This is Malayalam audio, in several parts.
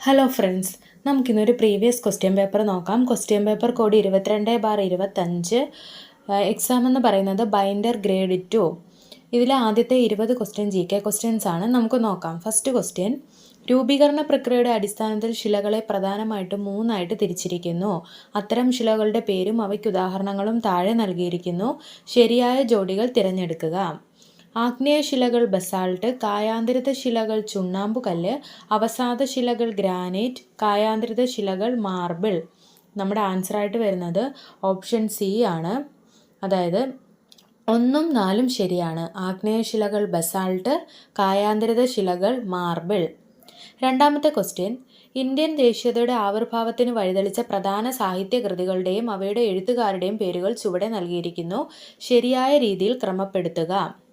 ഹലോ ഫ്രണ്ട്സ് നമുക്കിന്നൊരു പ്രീവിയസ് ക്വസ്റ്റ്യൻ പേപ്പർ നോക്കാം. ക്വസ്റ്റ്യൻ പേപ്പർ കോഡ് ഇരുപത്തിരണ്ട് ബാർ ഇരുപത്തഞ്ച് എക്സാം എന്ന് പറയുന്നത് ബൈൻഡർ ഗ്രേഡ് ടു ഇതിൽ ആദ്യത്തെ ഇരുപത് ക്വസ്റ്റ്യൻ ജി കെ ക്വസ്റ്റ്യൻസ് ആണ്. നമുക്ക് നോക്കാം. ഫസ്റ്റ് ക്വസ്റ്റ്യൻ രൂപീകരണ പ്രക്രിയയുടെ അടിസ്ഥാനത്തിൽ ശിലകളെ പ്രധാനമായിട്ടും മൂന്നായിട്ട് തിരിച്ചിരിക്കുന്നു. അത്തരം ശിലകളുടെ പേരും അവയ്ക്ക് ഉദാഹരണങ്ങളും താഴെ നൽകിയിരിക്കുന്നു. ശരിയായ ജോഡികൾ തിരഞ്ഞെടുക്കുക. ആഗ്നേയ ശിലകൾ ബസാൾട്ട് കായാന്തരിത ശിലകൾ ചുണ്ണാമ്പുകല്ല് അവസാദ ശിലകൾ ഗ്രാനൈറ്റ് കായാന്തരിത ശിലകൾ മാർബിൾ. നമ്മുടെ ആൻസറായിട്ട് വരുന്നത് ഓപ്ഷൻ സി ആണ്. അതായത് ഒന്നും നാലും ശരിയാണ്. ആഗ്നേയശിലകൾ ബസാൾട്ട് കായാന്തരിത ശിലകൾ മാർബിൾ. രണ്ടാമത്തെ ക്വസ്റ്റ്യൻ ഇന്ത്യൻ ദേശീയതയുടെ ആവിർഭാവത്തിന് വഴിതെളിച്ച പ്രധാന സാഹിത്യ കൃതികളുടെയും അവയുടെ എഴുത്തുകാരുടെയും പേരുകൾ ചുവടെ നൽകിയിരിക്കുന്നു. ശരിയായ രീതിയിൽ ക്രമപ്പെടുത്തുക.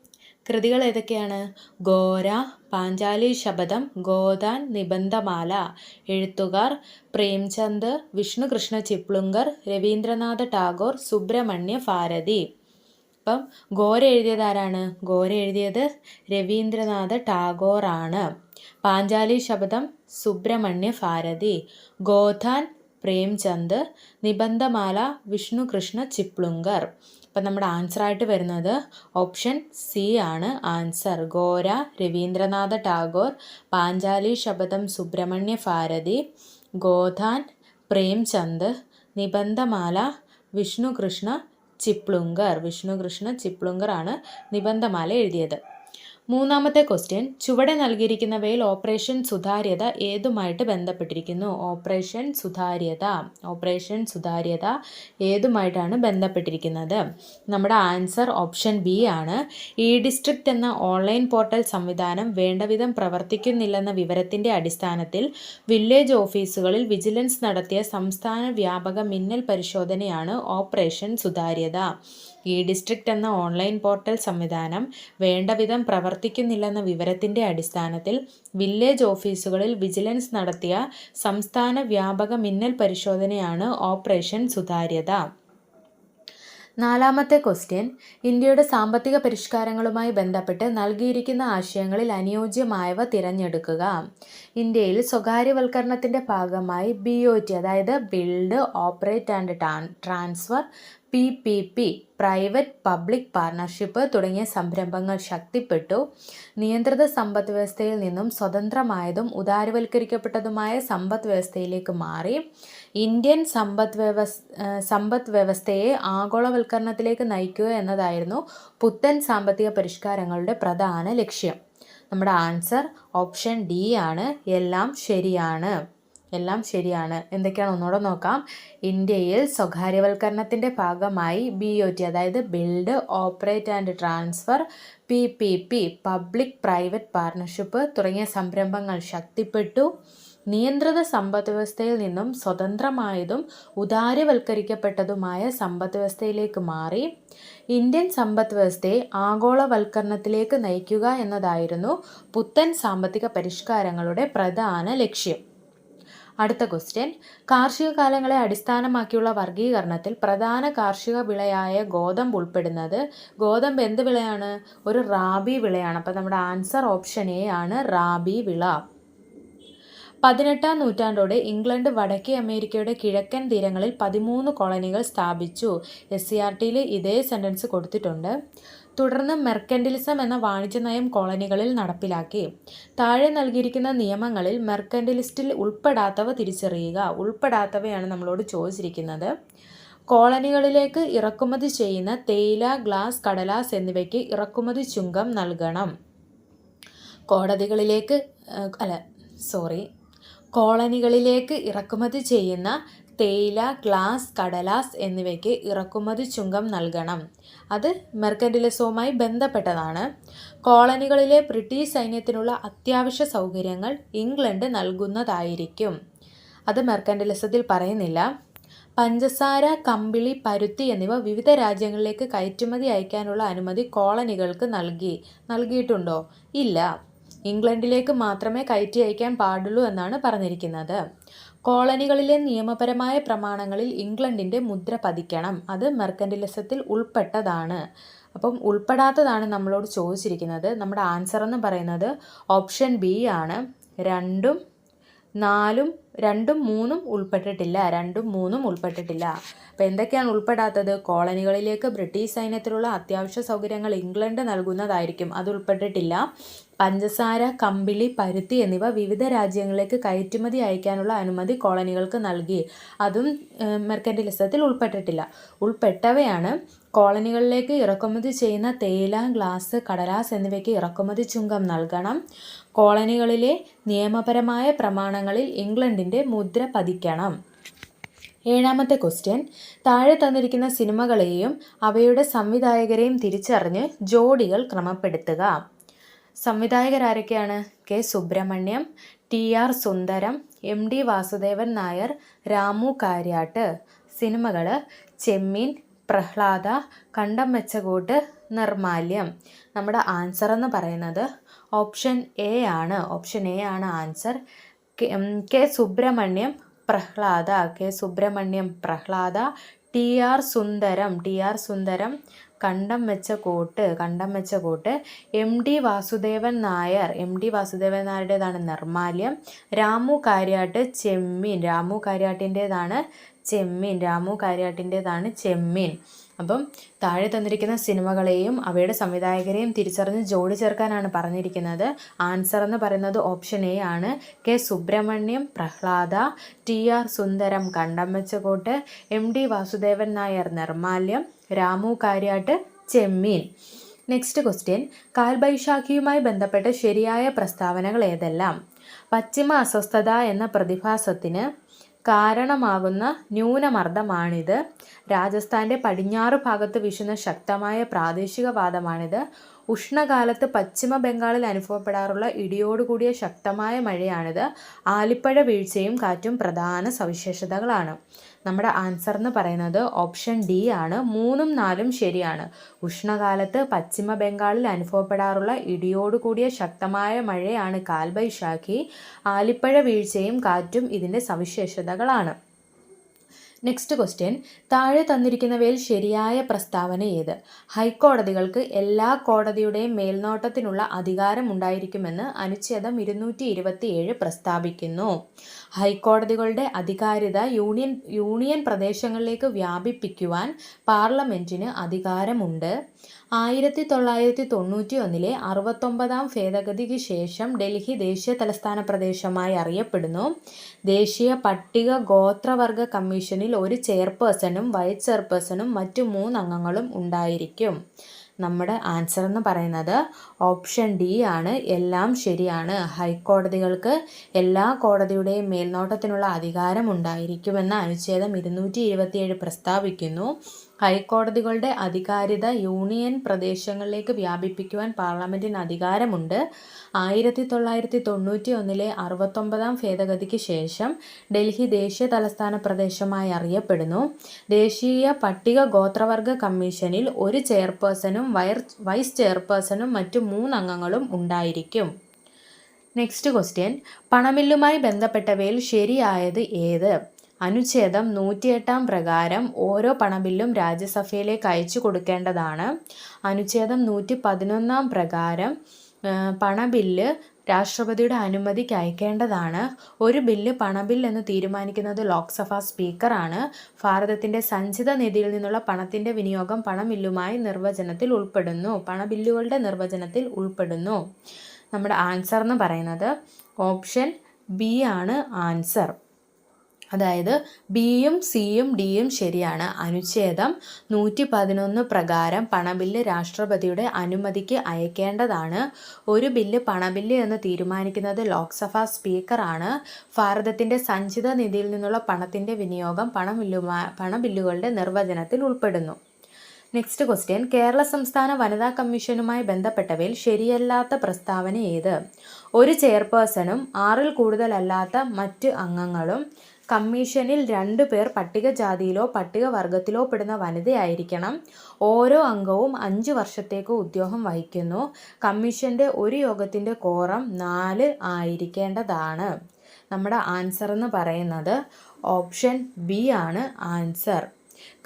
കൃതികൾ ഏതൊക്കെയാണ്? ഗോര പാഞ്ചാലി ശബദം ഗോദാൻ നിബന്ധമാല എഴുത്തുകാർ പ്രേംചന്ദ് വിഷ്ണുകൃഷ്ണ ചിപ്ലുങ്കർ രവീന്ദ്രനാഥ ടാഗോർ സുബ്രഹ്മണ്യ ഭാരതി. അപ്പം ഗോര എഴുതിയത് ആരാണ്? ഗോര എഴുതിയത് രവീന്ദ്രനാഥ ടാഗോർ ആണ് പാഞ്ചാലി ശബദം സുബ്രഹ്മണ്യ ഭാരതി. ഗോധാൻ പ്രേംചന്ദ് നിബന്ധമാല വിഷ്ണുകൃഷ്ണ ചിപ്ലുങ്കർ. അപ്പം നമ്മുടെ ആൻസറായിട്ട് വരുന്നത് ഓപ്ഷൻ സി ആണ്. ആൻസർ ഗോര രവീന്ദ്രനാഥ ടാഗോർ പാഞ്ചാലി ശബദം സുബ്രഹ്മണ്യ ഭാരതി ഗോധാൻ പ്രേംചന്ദ് നിബന്ധമാല വിഷ്ണുകൃഷ്ണ ചിപ്ലുങ്കർ. വിഷ്ണുകൃഷ്ണ ചിപ്ലുങ്കർ ആണ് നിബന്ധമാല എഴുതിയത്. മൂന്നാമത്തെ ക്വസ്റ്റ്യൻ ചുവടെ നൽകിയിരിക്കുന്നവയിൽ ഓപ്പറേഷൻ സുതാര്യത ഏതുമായിട്ട് ബന്ധപ്പെട്ടിരിക്കുന്നു? ഓപ്പറേഷൻ സുതാര്യത ഓപ്പറേഷൻ സുതാര്യത ഏതുമായിട്ടാണ് ബന്ധപ്പെട്ടിരിക്കുന്നത്? നമ്മുടെ ആൻസർ ഓപ്ഷൻ ബി ആണ്. ഇ ഡിസ്ട്രിക്റ്റ് എന്ന ഓൺലൈൻ പോർട്ടൽ സംവിധാനം വേണ്ടവിധം പ്രവർത്തിക്കുന്നില്ലെന്ന വിവരത്തിന്റെ അടിസ്ഥാനത്തിൽ വില്ലേജ് ഓഫീസുകളിൽ വിജിലൻസ് നടത്തിയ സംസ്ഥാന വ്യാപക മിന്നൽ പരിശോധനയാണ് ഓപ്പറേഷൻ സുതാര്യത. ഇ ഡിസ്ട്രിക്ട് എന്ന ഓൺലൈൻ പോർട്ടൽ സംവിധാനം വേണ്ടവിധം പ്രവർത്തിക്കുന്നില്ലെന്ന വിവരത്തിന്റെ അടിസ്ഥാനത്തിൽ വില്ലേജ് ഓഫീസുകളിൽ വിജിലൻസ് നടത്തിയ സംസ്ഥാന വ്യാപക മിന്നൽ പരിശോധനയാണ് ഓപ്പറേഷൻ സുതാര്യത. നാലാമത്തെ ക്വസ്റ്റ്യൻ ഇന്ത്യയുടെ സാമ്പത്തിക പരിഷ്കാരങ്ങളുമായി ബന്ധപ്പെട്ട് നൽകിയിരിക്കുന്ന ആശയങ്ങളിൽ അനുയോജ്യമായവ തിരഞ്ഞെടുക്കുക. ഇന്ത്യയിൽ സ്വകാര്യവൽക്കരണത്തിന്റെ ഭാഗമായി ബി ഒ ടി അതായത് build operate and transfer P P P private public partnership തുടങ്ങിയ സംരംഭങ്ങൾ ശക്തിപ്പെട്ടു. നിയന്ത്രിത സമ്പദ് വ്യവസ്ഥയിൽ നിന്നും സ്വതന്ത്രമായതും ഉദാരവൽക്കരിക്കപ്പെട്ടതുമായ സമ്പദ് വ്യവസ്ഥയിലേക്ക് മാറി. ഇന്ത്യൻ സമ്പദ് വ്യവസ് സമ്പദ് വ്യവസ്ഥയെ ആഗോളവൽക്കരണത്തിലേക്ക് നയിക്കുക എന്നതായിരുന്നു പുത്തൻ സാമ്പത്തിക പരിഷ്കാരങ്ങളുടെ പ്രധാന ലക്ഷ്യം. നമ്മുടെ ആൻസർ ഓപ്ഷൻ ഡി ആണ്. എല്ലാം ശരിയാണ്. എല്ലാം ശരിയാണ്. എന്തൊക്കെയാണ്? ഒന്നുകൂടെ നോക്കാം. ഇന്ത്യയിൽ സ്വകാര്യവൽക്കരണത്തിന്റെ ഭാഗമായി ബി ഒ ടി അതായത് build operate and transfer P P P public private partnership തുടങ്ങിയ സംരംഭങ്ങൾ ശക്തിപ്പെട്ടു. നിയന്ത്രിത സമ്പദ് വ്യവസ്ഥയിൽ നിന്നും സ്വതന്ത്രമായതും ഉദാരവൽക്കരിക്കപ്പെട്ടതുമായ സമ്പദ് വ്യവസ്ഥയിലേക്ക് മാറി. ഇന്ത്യൻ സമ്പദ് വ്യവസ്ഥയെ ആഗോളവൽക്കരണത്തിലേക്ക് നയിക്കുക എന്നതായിരുന്നു പുത്തൻ സാമ്പത്തിക പരിഷ്കാരങ്ങളുടെ പ്രധാന ലക്ഷ്യം. അടുത്ത ക്വസ്റ്റ്യൻ. കാർഷിക കാലങ്ങളെ അടിസ്ഥാനമാക്കിയുള്ള വർഗീകരണത്തിൽ പ്രധാന കാർഷിക വിളയായ ഗോതമ്പ് ഉൾപ്പെടുന്നത്. ഗോതമ്പ് എന്ത് വിളയാണ്? ഒരു റാബി വിളയാണ്. അപ്പോൾ നമ്മുടെ ആൻസർ ഓപ്ഷൻ എ ആണ് റാബി വിള. പതിനെട്ടാം നൂറ്റാണ്ടോടെ ഇംഗ്ലണ്ട് വടക്കേ അമേരിക്കയുടെ കിഴക്കൻ തീരങ്ങളിൽ പതിമൂന്ന് കോളനികൾ സ്ഥാപിച്ചു. എസ് സി ആർ ടിയിൽ ഇതേ സെന്റൻസ് കൊടുത്തിട്ടുണ്ട്. തുടർന്ന് മെർക്കൻഡിലിസം എന്ന വാണിജ്യ നയം കോളനികളിൽ നടപ്പിലാക്കി താഴെ നൽകിയിരിക്കുന്ന നിയമങ്ങളിൽ മെർക്കൻഡിലിസ്റ്റിൽ ഉൾപ്പെടാത്തവ തിരിച്ചറിയുക ഉൾപ്പെടാത്തവയാണ് നമ്മളോട് ചോദിച്ചിരിക്കുന്നത്. കോളനികളിലേക്ക് ഇറക്കുമതി ചെയ്യുന്ന തേയില ഗ്ലാസ് കടലാസ് എന്നിവയ്ക്ക് ഇറക്കുമതി ചുങ്കം നൽകണം. കോടതികളിലേക്ക് അല്ല സോറി കോളനികളിലേക്ക് ഇറക്കുമതി ചെയ്യുന്ന തേയില ഗ്ലാസ് കടലാസ് എന്നിവയ്ക്ക് ഇറക്കുമതി ചുങ്കം നൽകണം. അത് മെർക്കൻഡിലിസവുമായി ബന്ധപ്പെട്ടതാണ്. കോളനികളിലെ ബ്രിട്ടീഷ് സൈന്യത്തിനുള്ള അത്യാവശ്യ സൗകര്യങ്ങൾ ഇംഗ്ലണ്ട് നൽകുന്നതായിരിക്കും. അത് മെർക്കൻഡിലിസത്തിൽ പറയുന്നില്ല. പഞ്ചസാര കമ്പിളി പരുത്തി എന്നിവ വിവിധ രാജ്യങ്ങളിലേക്ക് കയറ്റുമതി അയക്കാനുള്ള അനുമതി കോളനികൾക്ക് നൽകി നൽകിയിട്ടുണ്ടോ? ഇല്ല. ഇംഗ്ലണ്ടിലേക്ക് മാത്രമേ കയറ്റി അയക്കാൻ പാടുള്ളൂ എന്നാണ് പറഞ്ഞിരിക്കുന്നത്. കോളനികളിലെ നിയമപരമായ പ്രമാണങ്ങളിൽ ഇംഗ്ലണ്ടിന്റെ മുദ്ര പതിക്കണം. അത് മെർക്കൻഡിലിസത്തിൽ ഉൾപ്പെട്ടതാണ്. അപ്പം ഉൾപ്പെടാത്തതാണ് നമ്മളോട് ചോദിച്ചിരിക്കുന്നത്. നമ്മുടെ ആൻസർ എന്ന് പറയുന്നത് ഓപ്ഷൻ ബി ആണ്. രണ്ടും നാലും രണ്ടും മൂന്നും ഉൾപ്പെട്ടിട്ടില്ല. രണ്ടും മൂന്നും ഉൾപ്പെട്ടിട്ടില്ല. അപ്പോൾ എന്തൊക്കെയാണ് ഉൾപ്പെടാത്തത്? കോളനികളിലേക്ക് ബ്രിട്ടീഷ് സൈന്യത്തിലുള്ള അത്യാവശ്യ സൗകര്യങ്ങൾ ഇംഗ്ലണ്ട് നൽകുന്നതായിരിക്കും. അത് ഉൾപ്പെട്ടിട്ടില്ല. പഞ്ചസാര കമ്പിളി പരുത്തി എന്നിവ വിവിധ രാജ്യങ്ങളിലേക്ക് കയറ്റുമതി അയക്കാനുള്ള അനുമതി കോളനികൾക്ക് നൽകി. അതും മെർക്കന്റിലിസത്തിൽ ഉൾപ്പെട്ടിട്ടില്ല. ഉൾപ്പെട്ടവയാണ് കോളനികളിലേക്ക് ഇറക്കുമതി ചെയ്യുന്ന തേയില ഗ്ലാസ് കടലാസ് എന്നിവയ്ക്ക് ഇറക്കുമതി ചുങ്കം നൽകണം. കോളനികളിലെ നിയമപരമായ പ്രമാണങ്ങളിൽ ഇംഗ്ലണ്ടിന്റെ മുദ്ര പതിക്കണം. ഏഴാമത്തെ ക്വസ്റ്റ്യൻ. താഴെ തന്നിരിക്കുന്ന സിനിമകളെയും അവയുടെ സംവിധായകരെയും തിരിച്ചറിഞ്ഞ് ജോഡികൾ ക്രമപ്പെടുത്തുക. സംവിധായകരാരൊക്കെയാണ് K Subramaniam T R Sundaram M D Vasudevan Nair Ramu Kariat സിനിമകൾ ചെമ്മീൻ പ്രഹ്ലാദ കണ്ടം വെച്ചകൂട്ട് നിർമാല്യം. നമ്മുടെ ആൻസർ എന്ന് പറയുന്നത് ഓപ്ഷൻ എ ആണ്. ഓപ്ഷൻ എ ആണ് answer. K Subramaniam Prahlada. K Subramaniam Prahlada. T R Sundaram T R Sundaram Kandam Vecha Kottu Kandam Vecha Kottu. M D Vasudevan Nair. M D Vasudevan നായരുടേതാണ് Nirmalyam. Ramu Kariat Chemmeen. Ramu കാര്യാട്ടിന്റേതാണ് ചെമ്മീൻ. രാമു കാര്യാട്ടിന്റേതാണ് ചെമ്മീൻ. അപ്പം താഴെ തന്നിരിക്കുന്ന സിനിമകളെയും അവയുടെ സംവിധായകരെയും തിരിച്ചറിഞ്ഞ് ജോഡി ചേർക്കാനാണ് പറഞ്ഞിരിക്കുന്നത്. ആൻസർ എന്ന് പറയുന്നത് ഓപ്ഷൻ എ ആണ്. K Subramaniam Prahlada T R Sundaram Kandam Vecha Kottu M D Vasudevan Nair Nirmalyam Ramu Kariat Chemmeen. Next question കാൽബൈശാഖിയുമായി ബന്ധപ്പെട്ട ശരിയായ പ്രസ്താവനകൾ ഏതെല്ലാം? പശ്ചിമ അസ്വസ്ഥത എന്ന പ്രതിഭാസത്തിന് കാരണമാകുന്ന ന്യൂനമർദ്ദമാണിത്. രാജസ്ഥാന്റെ പടിഞ്ഞാറ് ഭാഗത്ത് വീശുന്ന ശക്തമായ പ്രാദേശികവാദമാണിത്. ഉഷ്ണകാലത്ത് പശ്ചിമ ബംഗാളിൽ അനുഭവപ്പെടാറുള്ള ഇടിയോടുകൂടിയ ശക്തമായ മഴയാണിത്. ആലിപ്പഴ വീഴ്ചയും കാറ്റും പ്രധാന സവിശേഷതകളാണ്. നമ്മുടെ ആൻസർ എന്ന് പറയുന്നത് ഓപ്ഷൻ ഡി ആണ്. മൂന്നും നാലും ശരിയാണ്. ഉഷ്ണകാലത്ത് പശ്ചിമ ബംഗാളിൽ അനുഭവപ്പെടാറുള്ള ഇടിയോടുകൂടിയ ശക്തമായ മഴയാണ് കാൽബൈശാഖി. ആലിപ്പഴ വീഴ്ചയും കാറ്റും ഇതിന്റെ സവിശേഷതകളാണ്. നെക്സ്റ്റ് ക്വസ്റ്റ്യൻ താഴെ തന്നിരിക്കുന്നവയിൽ ശരിയായ പ്രസ്താവന ഏത്? ഹൈക്കോടതികൾക്ക് എല്ലാ കോടതിയുടെയും മേൽനോട്ടത്തിനുള്ള അധികാരം ഉണ്ടായിരിക്കുമെന്ന് അനുച്ഛേദം ഇരുന്നൂറ്റി ഇരുപത്തിയേഴ് പ്രസ്താവിക്കുന്നു. ഹൈക്കോടതികളുടെ അധികാരിത യൂണിയൻ യൂണിയൻ പ്രദേശങ്ങളിലേക്ക് വ്യാപിപ്പിക്കുവാൻ പാർലമെന്റിന് അധികാരമുണ്ട്. ആയിരത്തി തൊള്ളായിരത്തി തൊണ്ണൂറ്റി ഒന്നിലെ അറുപത്തൊമ്പതാം ഭേദഗതിക്ക് ശേഷം ഡൽഹി ദേശീയ തലസ്ഥാന പ്രദേശമായി അറിയപ്പെടുന്നു. ദേശീയ പട്ടിക ഗോത്രവർഗ കമ്മീഷനിൽ ഒരു ചെയർപേഴ്സണും വൈസ് ചെയർപേഴ്സണും മറ്റു മൂന്ന് അംഗങ്ങളും ഉണ്ടായിരിക്കും. നമ്മുടെ ആൻസർ എന്ന് പറയുന്നത് ഓപ്ഷൻ ഡി ആണ്. എല്ലാം ശരിയാണ്. ഹൈക്കോടതികൾക്ക് എല്ലാ കോടതിയുടെയും മേൽനോട്ടത്തിനുള്ള അധികാരം ഉണ്ടായിരിക്കുമെന്ന് അനുച്ഛേദം ഇരുന്നൂറ്റി പ്രസ്താവിക്കുന്നു. ഹൈക്കോടതികളുടെ അധികാരിത യൂണിയൻ പ്രദേശങ്ങളിലേക്ക് വ്യാപിപ്പിക്കുവാൻ പാർലമെന്റിന് അധികാരമുണ്ട്. ആയിരത്തി തൊള്ളായിരത്തി തൊണ്ണൂറ്റി ഒന്നിലെ അറുപത്തൊമ്പതാം ഭേദഗതിക്ക് ശേഷം ഡൽഹി ദേശീയ തലസ്ഥാന പ്രദേശമായി അറിയപ്പെടുന്നു. ദേശീയ പട്ടിക ഗോത്രവർഗ കമ്മീഷനിൽ ഒരു ചെയർപേഴ്സണും വയർ വൈസ് ചെയർപേഴ്സണും മറ്റു മൂന്നംഗങ്ങളും ഉണ്ടായിരിക്കും. Next question. പണമില്ലുമായി ബന്ധപ്പെട്ടവയിൽ ശരിയായത് ഏത്? അനുച്ഛേദം നൂറ്റിയെട്ടാം പ്രകാരം ഓരോ പണബില്ലും രാജ്യസഭയിലേക്ക് അയച്ചു കൊടുക്കേണ്ടതാണ്. അനുച്ഛേദം നൂറ്റി പതിനൊന്നാം പ്രകാരം പണബില്ല് രാഷ്ട്രപതിയുടെ അനുമതിക്ക് അയക്കേണ്ടതാണ്. ഒരു ബില്ല് പണബിൽ എന്ന് തീരുമാനിക്കുന്നത് ലോക്സഭാ സ്പീക്കറാണ്. ഭാരതത്തിന്റെ സഞ്ചിത നിധിയിൽ നിന്നുള്ള പണത്തിന്റെ വിനിയോഗം പണമില്ലുമായി നിർവചനത്തിൽ ഉൾപ്പെടുന്നു. പണബില്ലുകളുടെ നിർവചനത്തിൽ ഉൾപ്പെടുന്നു. നമ്മുടെ ആൻസർ എന്ന് പറയുന്നത് ഓപ്ഷൻ ബി ആണ് ആൻസർ. അതായത് ബിയും സിയും ഡിയും ശരിയാണ്. അനുച്ഛേദം നൂറ്റി പതിനൊന്ന് പ്രകാരം പണബില്ല് രാഷ്ട്രപതിയുടെ അനുമതിക്ക് അയക്കേണ്ടതാണ്. ഒരു ബില്ല് പണബില്ല് എന്ന് തീരുമാനിക്കുന്നത് ലോക്സഭാ സ്പീക്കറാണ്. ഭാരതത്തിന്റെ സഞ്ചിത നിധിയിൽ നിന്നുള്ള പണത്തിന്റെ വിനിയോഗം പണമില്ലുമാ പണബില്ലുകളുടെ നിർവചനത്തിൽ ഉൾപ്പെടുന്നു. Next question. കേരള സംസ്ഥാന വനിതാ കമ്മീഷനുമായി ബന്ധപ്പെട്ടവയിൽ ശരിയല്ലാത്ത പ്രസ്താവന ഏത്? ഒരു ചെയർപേഴ്സണും ആറിൽ കൂടുതലല്ലാത്ത മറ്റ് അംഗങ്ങളും കമ്മീഷനിൽ രണ്ടു പേർ പട്ടികജാതിയിലോ പട്ടികവർഗത്തിലോ പെടുന്ന വനിതയായിരിക്കണം. ഓരോ അംഗവും അഞ്ച് വർഷത്തേക്ക് ഉദ്യോഗം വഹിക്കുന്നു. കമ്മീഷന്റെ ഒരു യോഗത്തിന്റെ കോറം നാല് ആയിരിക്കേണ്ടതാണ്. നമ്മുടെ ആൻസർ എന്ന് പറയുന്നത് ഓപ്ഷൻ ബി ആണ് ആൻസർ.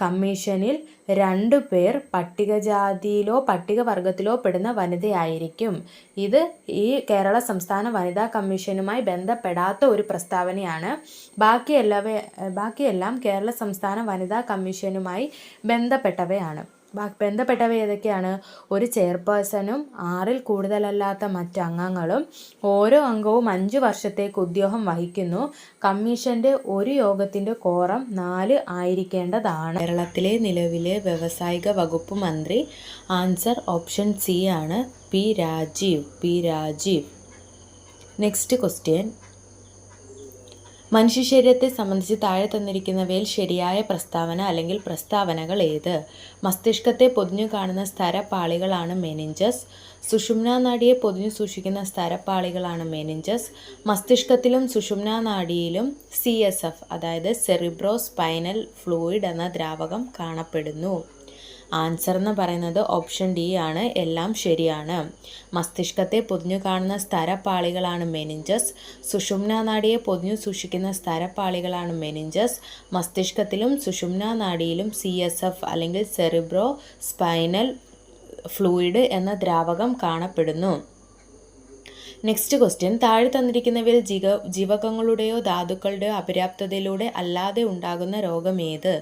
കമ്മീഷനിൽ രണ്ടു പേർ പട്ടികജാതിയിലോ പട്ടികവർഗത്തിലോ പെടുന്ന വനിതയായിരിക്കും. ഇത് ഈ കേരള സംസ്ഥാന വനിതാ കമ്മീഷനുമായി ബന്ധപ്പെടാത്ത ഒരു പ്രസ്താവനയാണ്. ബാക്കിയെല്ലാവ ബാക്കിയെല്ലാം കേരള സംസ്ഥാന വനിതാ കമ്മീഷനുമായി ബന്ധപ്പെട്ടവയാണ്. ബന്ധപ്പെട്ടവ ഏതൊക്കെയാണ്? ഒരു ചെയർപേഴ്സണും ആറിൽ കൂടുതലല്ലാത്ത മറ്റ് അംഗങ്ങളും ഓരോ അംഗവും അഞ്ച് വർഷത്തേക്ക് ഉദ്യോഗം വഹിക്കുന്നു. കമ്മീഷന്റെ ഒരു യോഗത്തിന്റെ കോറം നാല് ആയിരിക്കേണ്ടതാണ്. കേരളത്തിലെ നിലവിലെ വ്യവസായിക വകുപ്പ് മന്ത്രി ആൻസർ ഓപ്ഷൻ സി ആണ് P Rajeev. P Rajeev. Next question. മനുഷ്യ ശരീരത്തെ സംബന്ധിച്ച് താഴെ തന്നിരിക്കുന്നവയിൽ ശരിയായ പ്രസ്താവന അല്ലെങ്കിൽ പ്രസ്താവനകൾ ഏത്? മസ്തിഷ്കത്തെ പൊതിഞ്ഞു കാണുന്ന സ്ഥരപാളികളാണ് മെനിഞ്ചസ്. സുഷുമ്നാ നാഡിയെ പൊതിഞ്ഞു സൂക്ഷിക്കുന്ന സ്ഥരപാളികളാണ് മെനിഞ്ചസ്. മസ്തിഷ്കത്തിലും സുഷുമ്നാ നാഡിയിലും സി അതായത് സെറിബ്രോ സ്പൈനൽ ഫ്ലൂയിഡ് എന്ന ദ്രാവകം കാണപ്പെടുന്നു. ആൻസർ എന്ന് പറയുന്നത് ഓപ്ഷൻ ഡി ആണ്. എല്ലാം ശരിയാണ്. മസ്തിഷ്കത്തെ പൊതിഞ്ഞു കാണുന്ന സ്ഥരപ്പാളികളാണ് മെനിഞ്ചസ് സുഷുമ്ന നാഡിയെ പൊതിഞ്ഞു സൂക്ഷിക്കുന്ന സ്ഥരപ്പാളികളാണ് മെനിഞ്ചസ് മസ്തിഷ്കത്തിലും സുഷുമ്ന നാഡിയിലും സി എസ് എഫ് അല്ലെങ്കിൽ സെറിബ്രോ സ്പൈനൽ ഫ്ലൂയിഡ് എന്ന ദ്രാവകം കാണപ്പെടുന്നു. നെക്സ്റ്റ് ക്വസ്റ്റ്യൻ താഴെ തന്നിരിക്കുന്നവയിൽ ജീവ ജീവകങ്ങളുടെയോ ധാതുക്കളുടെയോ അപര്യാപ്തതയിലൂടെ അല്ലാതെ ഉണ്ടാകുന്ന രോഗം ഏത്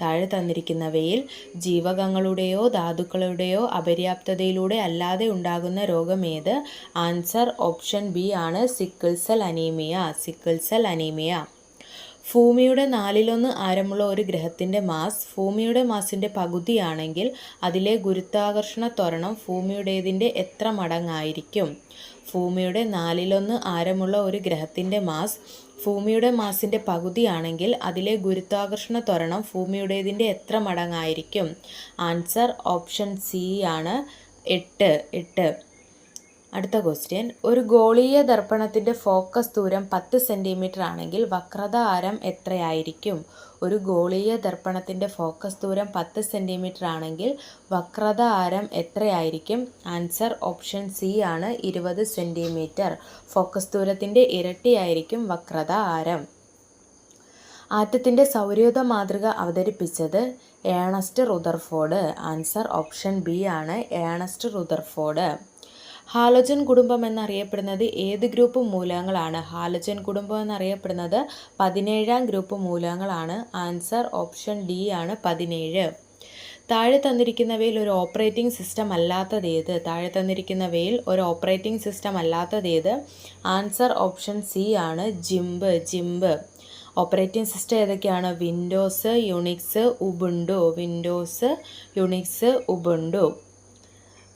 താഴെ തന്നിരിക്കുന്നവയിൽ ജീവകങ്ങളുടെയോ ധാതുക്കളുടെയോ അപര്യാപ്തതയിലൂടെ അല്ലാതെ ഉണ്ടാകുന്ന രോഗം ഏത് ആൻസർ ഓപ്ഷൻ ബി ആണ് sickle cell anaemia sickle cell anaemia ഭൂമിയുടെ നാലിലൊന്ന് ആരമുള്ള ഒരു ഗ്രഹത്തിന്റെ മാസ് ഭൂമിയുടെ മാസിന്റെ പകുതിയാണെങ്കിൽ അതിലെ ഗുരുത്വാകർഷണ ത്വരണം ഭൂമിയുടേതിന്റെ എത്ര മടങ്ങായിരിക്കും? ഭൂമിയുടെ നാലിലൊന്ന് ആരമുള്ള ഒരു ഗ്രഹത്തിന്റെ മാസ് ഭൂമിയുടെ മാസിന്റെ പകുതിയാണെങ്കിൽ അതിലെ ഗുരുത്വാകർഷണ ത്വരണം ഭൂമിയുടേതിന്റെ എത്ര മടങ്ങായിരിക്കും? ആൻസർ ഓപ്ഷൻ സി ആണ് എട്ട്. എട്ട്. അടുത്ത ക്വസ്റ്റ്യൻ ഒരു ഗോളീയ ദർപ്പണത്തിന്റെ ഫോക്കസ് ദൂരം പത്ത് സെന്റിമീറ്റർ ആണെങ്കിൽ വക്രത ആരം എത്രയായിരിക്കും? ഒരു ഗോളീയ ദർപ്പണത്തിന്റെ ഫോക്കസ് ദൂരം പത്ത് സെന്റിമീറ്റർ ആണെങ്കിൽ വക്രത ആരം എത്രയായിരിക്കും? ആൻസർ ഓപ്ഷൻ സി ആണ് ഇരുപത് സെന്റിമീറ്റർ ഫോക്കസ് ദൂരത്തിന്റെ ഇരട്ടിയായിരിക്കും വക്രത ആരം. ആറ്റത്തിന്റെ സൗരയൂഥ മാതൃക അവതരിപ്പിച്ചത് Ernest Rutherford. Answer option B ആണ് ഏണസ്റ്റ് റുദർഫോർഡ്. ഹാലോജൻ കുടുംബം എന്നറിയപ്പെടുന്നത് ഏത് ഗ്രൂപ്പ് മൂലകങ്ങളാണ് ഹാലോജൻ കുടുംബം എന്നറിയപ്പെടുന്നത് പതിനേഴാം ഗ്രൂപ്പ് മൂലകങ്ങളാണ് ആൻസർ ഓപ്ഷൻ ഡി ആണ് പതിനേഴ്. താഴെ തന്നിരിക്കുന്നവയിൽ ഒരു ഓപ്പറേറ്റിംഗ് സിസ്റ്റം അല്ലാത്തത് ഏത്? താഴെ തന്നിരിക്കുന്നവയിൽ ഒരു ഓപ്പറേറ്റിംഗ് സിസ്റ്റം അല്ലാത്തത് ഏത്? ആൻസർ ഓപ്ഷൻ സി ആണ് ജിംബ്. ജിംബ്. ഓപ്പറേറ്റിംഗ് സിസ്റ്റം ഏതൊക്കെയാണ്? Windows Unix Ubuntu. Windows Unix Ubuntu.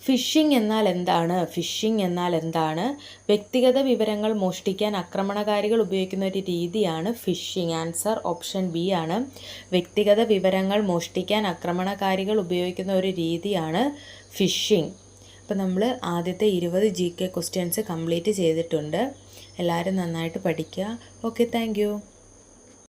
Phishing എന്നാൽ എന്താണ്? ഫിഷിംഗ് എന്നാൽ എന്താണ്? വ്യക്തിഗത വിവരങ്ങൾ മോഷ്ടിക്കാൻ ആക്രമണകാരികൾ ഉപയോഗിക്കുന്ന ഒരു രീതിയാണ് ഫിഷിംഗ് ആൻസർ ഓപ്ഷൻ ബി ആണ്. വ്യക്തിഗത വിവരങ്ങൾ മോഷ്ടിക്കാൻ ആക്രമണകാരികൾ ഉപയോഗിക്കുന്ന ഒരു രീതിയാണ് ഫിഷിംഗ് അപ്പോൾ നമ്മൾ ആദ്യത്തെ ഇരുപത് ജി കെ ക്വസ്റ്റ്യൻസ് കംപ്ലീറ്റ് ചെയ്തിട്ടുണ്ട്. എല്ലാവരും നന്നായിട്ട് പഠിക്കുക. Okay thank